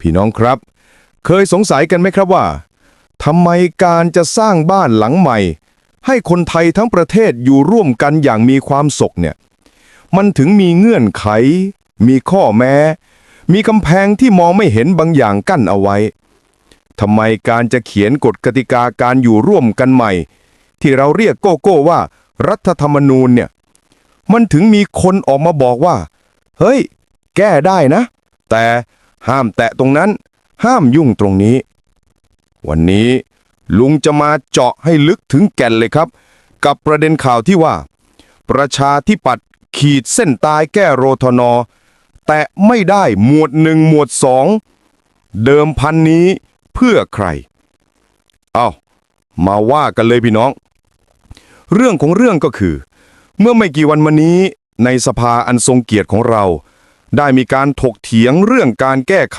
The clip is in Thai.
พี่น้องครับ เคยสงสัยกันไหมครับว่าทำไมการจะสร้างบ้านหลังใหม่ ให้คนไทยทั้งประเทศอยู่ร่วมกันอย่างมีความสุขเนี่ย มันถึงมีเงื่อนไข มีข้อแม้ มีกำแพงที่มองไม่เห็นบางอย่างกั้นเอาไว้ทำไมการจะเขียนกฎกติกาการอยู่ร่วมกันใหม่ ที่เราเรียกโก้โก้ว่า รัฐธรรมนูญเนี่ย มันถึงมีคนออกมาบอกว่า เฮ้ย แก้ได้นะ แต่ ห้ามแตะตรงนั้น ห้ามยุ่งตรงนี้ วันนี้ลุงจะมาเจาะให้ลึกถึงแก่นเลยครับ กับประเด็นข่าวที่ว่า ประชาธิปัตย์ขีดเส้นตายแก้โรทนอแต่ไม่ได้หมวดหนึ่งหมวดสองเดิมพันนี้เพื่อใคร เอามาว่ากันเลยพี่น้อง เรื่องของเรื่องก็คือ เมื่อไม่กี่วันมานี้ในสภาอันทรงเกียรติของเรา ได้มีการถกเถียงเรื่องการแก้ไข